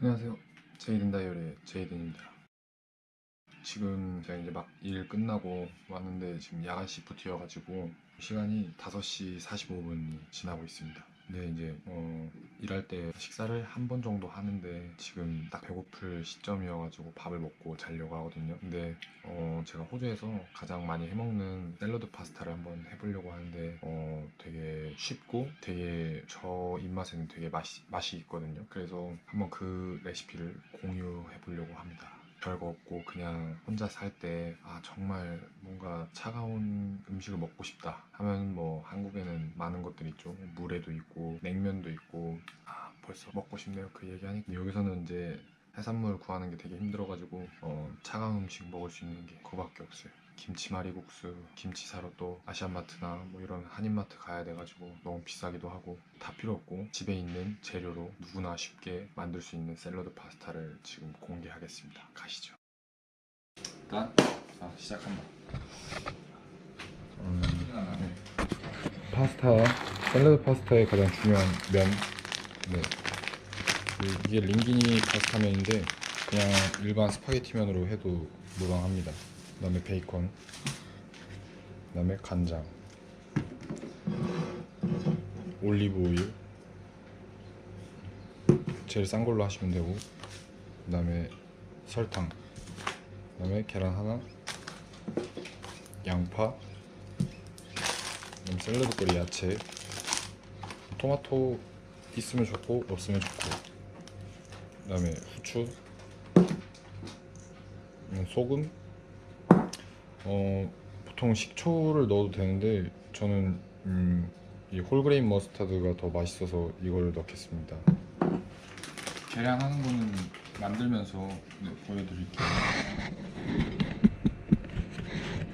안녕하세요. 제이든 다이어리의 제이든입니다. 지금 제가 이제 막 일 끝나고 왔는데 지금 야간 시프트여가지고 시간이 5시 45분이 지나고 있습니다. 근데 이제 어, 일할 때 식사를 한 번 정도 하는데 지금 딱 배고플 시점이어가지고 밥을 먹고 자려고 하거든요. 근데 어, 제가 호주에서 가장 많이 해먹는 샐러드 파스타를 한번 해보려고 하는데 어, 되게 쉽고 되게 저 입맛에는 되게 맛이, 맛이 있거든요. 그래서 한번 그 레시피를 공유해 보려고 합니다. 별거 없고 그냥 혼자 살 때 아 정말 뭔가 차가운 음식을 먹고 싶다 하면 뭐 한국에는 많은 것들이 있죠. 물에도 있고 냉면도 있고. 아 벌써 먹고 싶네요. 그 얘기하니까. 여기서는 이제 해산물 구하는 게 되게 힘들어가지고 어, 차가운 음식 먹을 수 있는 게 그거밖에 없어요. 김치말이국수, 김치 사러 또 아시안마트나 뭐 이런 한인마트 가야 돼가지고 너무 비싸기도 하고 다 필요 없고 집에 있는 재료로 누구나 쉽게 만들 수 있는 샐러드 파스타를 지금 공개하겠습니다. 가시죠. 일단 자, 시작한다. 음, 네. 파스타, 샐러드 파스타의 가장 중요한 면. 네. 그 이게 링기니 파스타면인데 그냥 일반 스파게티면으로 해도 무방합니다. 그 다음에 베이컨, 그 다음에 간장, 올리브 오일, 제일 싼 걸로 하시면 되고, 그 다음에 설탕, 그 다음에 계란 하나, 양파, 그다음 샐러드 꼬리 야채, 토마토 있으면 좋고 없으면 좋고. 그 다음에 후추 음, 소금 어 보통 식초를 넣어도 되는데 저는 음, 이 홀그레인 머스타드가 더 맛있어서 이걸 넣겠습니다 계량하는 거는 만들면서 네, 보여드릴게요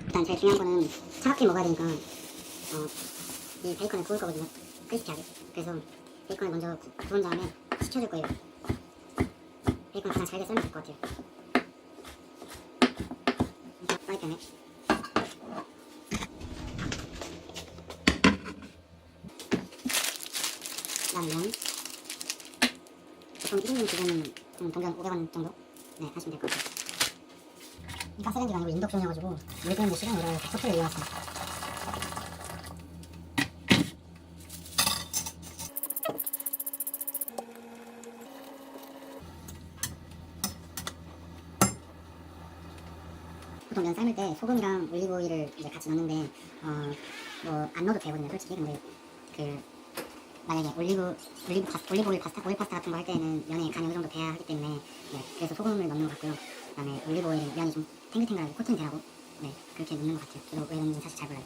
일단 제일 중요한 거는 차갑게 먹어야 되니까 어, 이 베이컨을 구울 거거든요. 크리스피하게. 그래서 베이컨을 먼저 구- 구운 다음에 식혀줄 거예요. 베이컨 가장 잘게 썰면 될 것 같아요. 일단 프라이팬에 그다음 면 보통 1인분 기준은 좀 동전 500원 정도 네 하시면 될 것 같아요. 이 가스레인지가 아니고 인덕션이어가지고 물에 끓는 시간이 오래 소프를 이용했습니다. 소금이랑 올리브 오일을 이제 같이 넣는데 어 뭐 안 넣어도 되거든요 솔직히. 근데 그 만약에 올리브 올리브 파스 올리브 오일 파스타 오일 파스타 같은 거 할 때는 면에 간이 어느 정도 돼야 하기 때문에 네 그래서 소금을 넣는 것 같고요. 그다음에 올리브 오일은 면이 좀 탱글탱글하게 코팅이 되라고 네 그렇게 넣는 것 같아요. 저도 왜 넣는지 사실 잘 몰라요.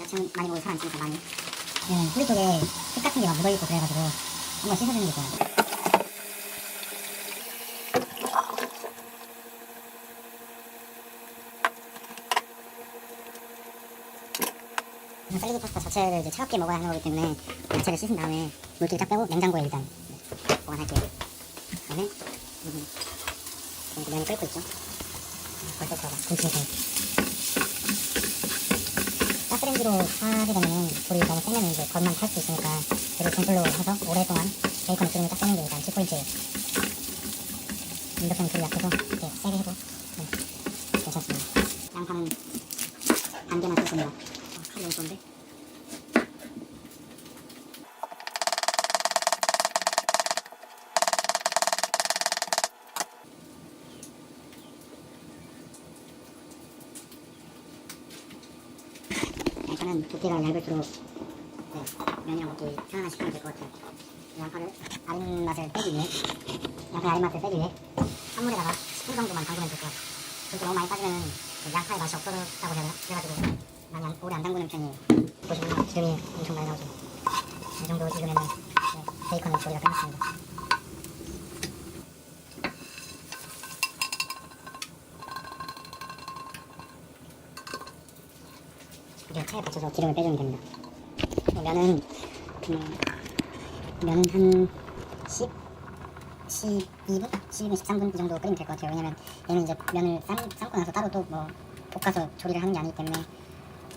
야채는 많이 먹을 사람 있으니까 많이. 네 뿌리 쪽에 흙 같은 게 막 묻어있고 그래가지고 한번 씻어주는 게 좋아요 샐러드 파스타 자체를 이제 차갑게 먹어야 하는 거기 때문에 야채를 씻은 다음에 물기를 쫙 빼고 냉장고에 일단 네, 보관할게요. 그다음에 음, 면이 끓고 있죠. 음, 벌써 들어가 군침이 가스레인지로 하게 되면은 불이 너무 세면 이제 겉만 탈 수 있으니까 불을 중불로 해서 오랫동안 베이컨 기름을 딱 빼는 게 일단 10포인트예요. 인덕션 불이 약해서 이렇게 세게 해도 네, 괜찮습니다. 양파는 반 개만 쓸 겁니다. 좋은데? 양파는 두께가 얇을수록 네, 면이랑 먹기 편안한 식감이 될 것 같아요. 양파를 아린 맛을 빼기 위해 양파의 아린 맛을 빼기 위해 찬물에다가 10분 정도만 담그면 될 것 같아요. 그렇게 너무 많이 빠지면 그 양파의 맛이 없어졌다고 해야 되나? 그래가지고 많이 안- 오래 안 담그는 편이에요. 보시면 기름이 엄청 많이 나오죠. 이 정도 익으면 네, 베이컨을 조리가 끝났습니다. 이제 차에 받쳐서 기름을 빼주면 됩니다. 뭐 면은 음, 면은 한 10, 12분? 12분, 13분 이 정도 끓이면 될 것 같아요. 왜냐면 얘는 이제 면을 삶, 삶고 나서 따로 또 뭐 볶아서 조리를 하는 게 아니기 때문에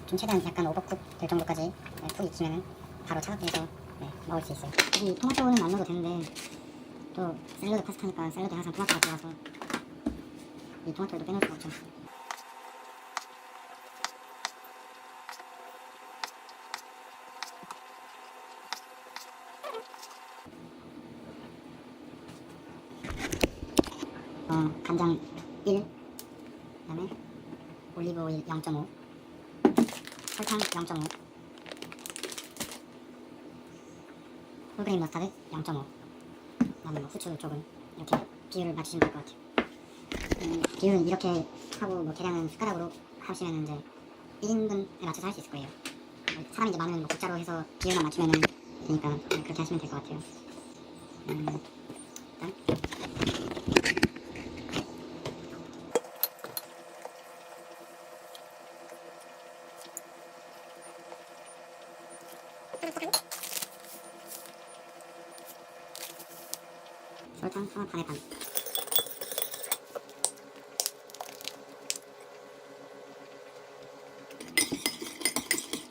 좀 최대한 약간 오버쿡 될 정도까지 푹 익히면은 바로 차갑게 해서 네, 먹을 수 있어요. 여기 토마토는 안 넣어도 되는데 또 샐러드 파스타니까 샐러드에 항상 토마토가 들어가서 이 토마토도 빼놓을 수가 없죠. 어, 간장 1 그 다음에 올리브 오일 0.5 설탕 0.5 홀그레인 머스타드 0.5 그다음에 뭐 후추 조금 이렇게 비율을 맞추시면 될 것 같아요. 음, 비율은 이렇게 하고 뭐 계량은 숟가락으로 하시면 이제 1인분에 맞춰서 할 수 있을 거예요. 뭐 사람이 이제 많으면 뭐 국자로 해서 비율만 맞추면 되니까 네, 그렇게 하시면 될 것 같아요. 음, 일단 설탕 반에 반.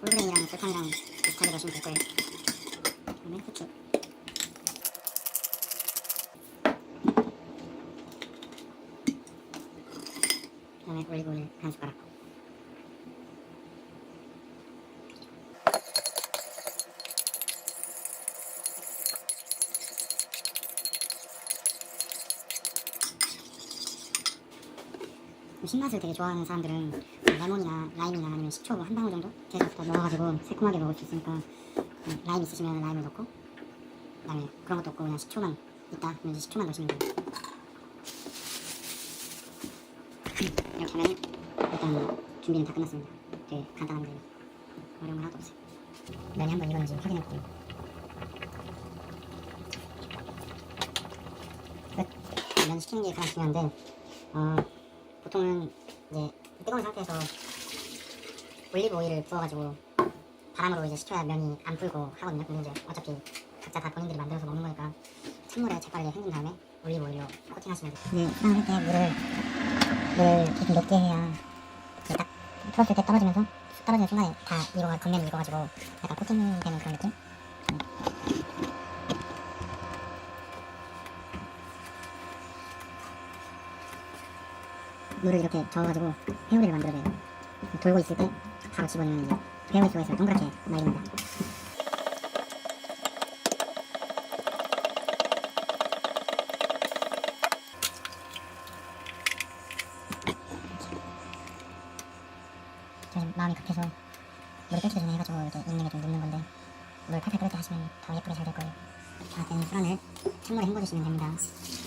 홀그레인이랑 설탕이랑 비슷하게 넣으시면 될 거예요. 그다음에 후추. 그다음에 올리브 오일 한 숟가락. 신맛을 되게 좋아하는 사람들은 뭐 레몬이나 라임이나 아니면 식초 뭐한 방울 정도 계속 더 넣어가지고 새콤하게 먹을 수 있으니까 음, 라임 있으시면 라임을 넣고 그다음에 그런 것도 없고 그냥 식초만 있다 그러면 식초만 넣으시면 돼요. 이렇게 하면 일단 준비는 다 끝났습니다. 되게 간단한데 어려운 건 하나도 없어요. 면이 한번 익었는지 확인해 볼게요. 끝. 면 식히는 게 가장 중요한데 어, 보통은 이제 뜨거운 상태에서 올리브 오일을 부어가지고 바람으로 이제 식혀야 면이 안 불고 하거든요. 근데 이제 어차피 각자 다 본인들이 만들어서 먹는 거니까 찬물에 재빨리 헹군 다음에 올리브 오일로 코팅하시면 돼요. 네, 수강할 때 물을 물을 조금 높게 해야 딱 풀었을 때 떨어지면서 떨어지는 순간에 다 익어가 겉면이 익어가지고 약간 코팅되는 그런 느낌. 물을 이렇게 저어가지고 회오리를 만들어야 돼요. 돌고 있을 때 바로 집어넣으면 이제 회오리 속에서 동그랗게 말립니다. 마음이 급해서 물을 끓기 전에 해가지고 이렇게 있는 게좀 묻는 건데 물 팔팔 끓을 때 하시면 더 예쁘게 잘 될 거예요. 자, 된 수란을 찬물에 헹궈주시면 됩니다.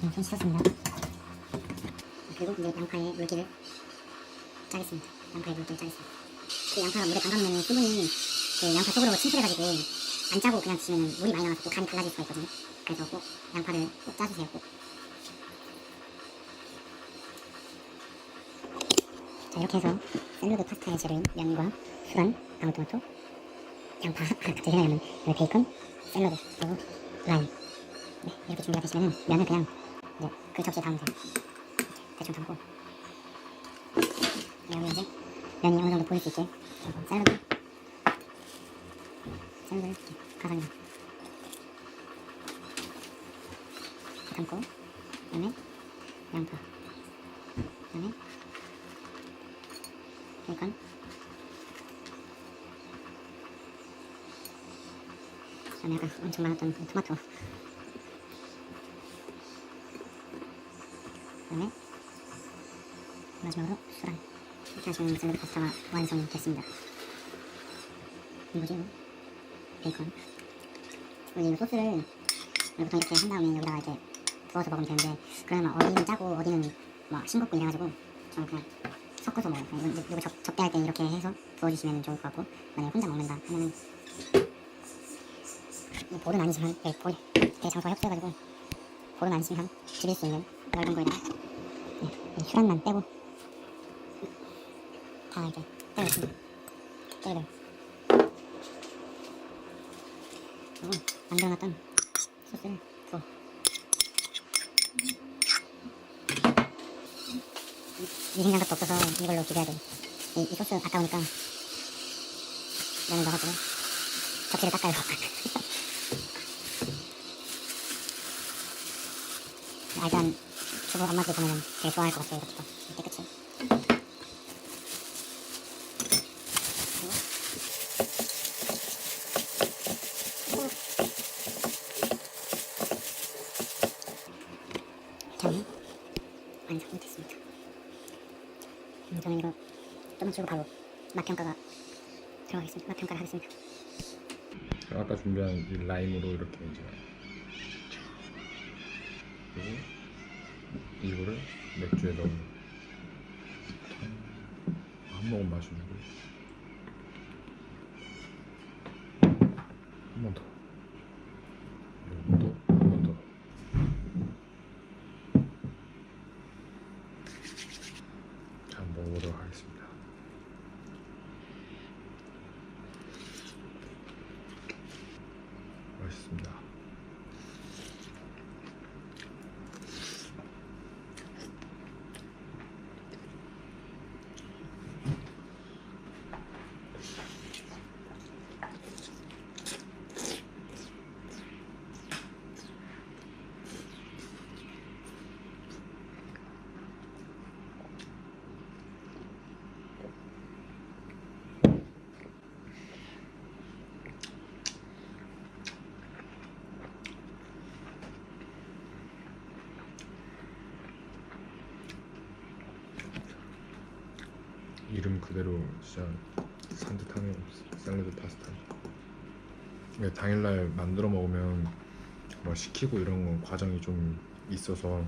손 씻었습니다. 그리고 이제 양파에 물기를 짜겠습니다. 양파에 물기를 짜겠습니다. 그 양파가 물에 담가면 수분이 그 양파 속으로 침투해가지고 안 짜고 그냥 드시면 물이 많이 나와서 또 간이 달라질 수가 있거든요. 그래서 꼭 양파를 꼭 짜주세요. 꼭. 자 이렇게 해서 샐러드 파스타의 재료인 면과 수란, 방울토마토, 양파, 아, 갑자기 생각나면 그 베이컨, 샐러드, 그리고 라임 네, 이렇게 준비가 되시면은 면을 그냥 이제 그 접시에 담으세요. 이렇게 대충 담고. 여기 이제 면이 어느 정도 보일 수 있게 샐러드 샐러드를 이렇게 가상에 담고 그다음에 양파 그다음에 베이컨 그다음에 아까 엄청 많았던 그 토마토 그다음에 마지막으로 수란 하시면 샐러드 파스타가 완성이 됐습니다 뭐지 이거? 베이컨 그리고 이 소스를 보통 이렇게 한 다음에 여기다가 이렇게 부어서 먹으면 되는데 그러면 어디는 짜고 어디는 뭐 싱겁고 이래가지고 저는 그냥 섞어서 먹어요 그냥 이거 접, 접대할 때 이렇게 해서 부어주시면 좋을 것 같고 만약에 혼자 먹는다 하면은 이 볼은 아니지만 네, 볼 장소가 협소해가지고 볼은 아니지만 줄일 수 있는 넓은 거에다가 네, 이 슈란만 빼고 다 이렇게 떼어있습니다 떼를 그리고 만들어놨던 소스를 부어 위생 장갑도 없어서 이걸로 비벼야 돼. 이, 이 소스 아까우니까 면을 넣어가지고 접시를 닦아요. 알던 주부 엄마들 보면 되게 좋아할 것 같아요. 이렇게 깨끗이. 저는 완성 됐습니다. 음, 저는 이거 치고 바로 맛 평가가 들어가겠습니다. 맛 평가를 하겠습니다. 아까 준비한 이 라임으로 이렇게 이제 그리고 이거를 맥주에 넣으면 한 모금 마시면 되고 한 번 더. 한 번 더. 한 번 더. 자, 먹어보도록 하겠습니다. 맛있습니다. 이름 그대로 진짜 산뜻하네요. 샐러드 파스타. 이게 당일날 만들어 먹으면 뭐 시키고 이런 건 과정이 좀 있어서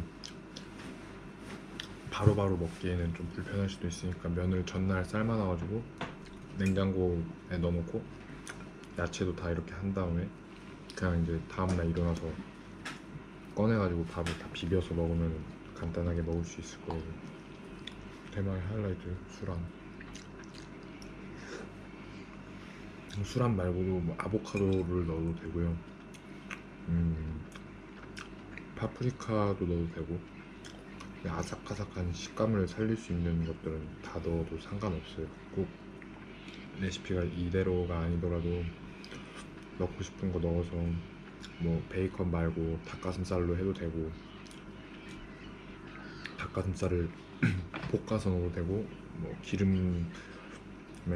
바로 바로 먹기에는 좀 불편할 수도 있으니까 면을 전날 삶아놔가지고 냉장고에 넣어놓고 야채도 다 이렇게 한 다음에 그냥 이제 다음날 일어나서 꺼내가지고 밥을 다 비벼서 먹으면 간단하게 먹을 수 있을 거고 대망의 하이라이트 수란 수란 말고도 뭐 아보카도를 넣어도 되고요. 음, 파프리카도 넣어도 되고 아삭아삭한 식감을 살릴 수 있는 것들은 다 넣어도 상관없어요. 꼭 레시피가 이대로가 아니더라도 넣고 싶은 거 넣어서 뭐 베이컨 말고 닭가슴살로 해도 되고 닭가슴살을 볶아서 넣어도 되고 뭐 기름에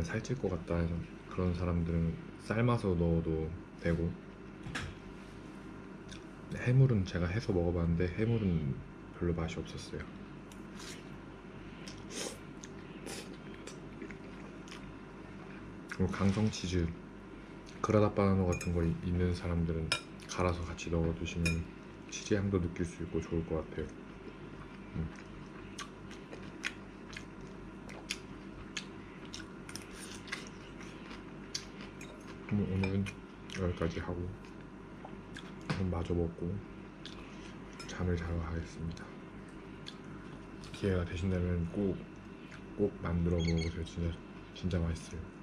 살찔 것 같다 해서 그런 사람들은 삶아서 넣어도 되고 해물은 제가 해서 먹어봤는데 해물은 별로 맛이 없었어요. 그리고 강성 치즈 그라다 바나나 같은 거 이- 있는 사람들은 갈아서 같이 넣어 두시면 치즈 향도 느낄 수 있고 좋을 것 같아요. 그 럼 오늘은 여기까지 하고 좀 마저 먹고 잠을 자러 가겠습니다. 기회가 되신다면 꼭 꼭 만들어 먹어보세요. 진짜 진짜 맛있어요.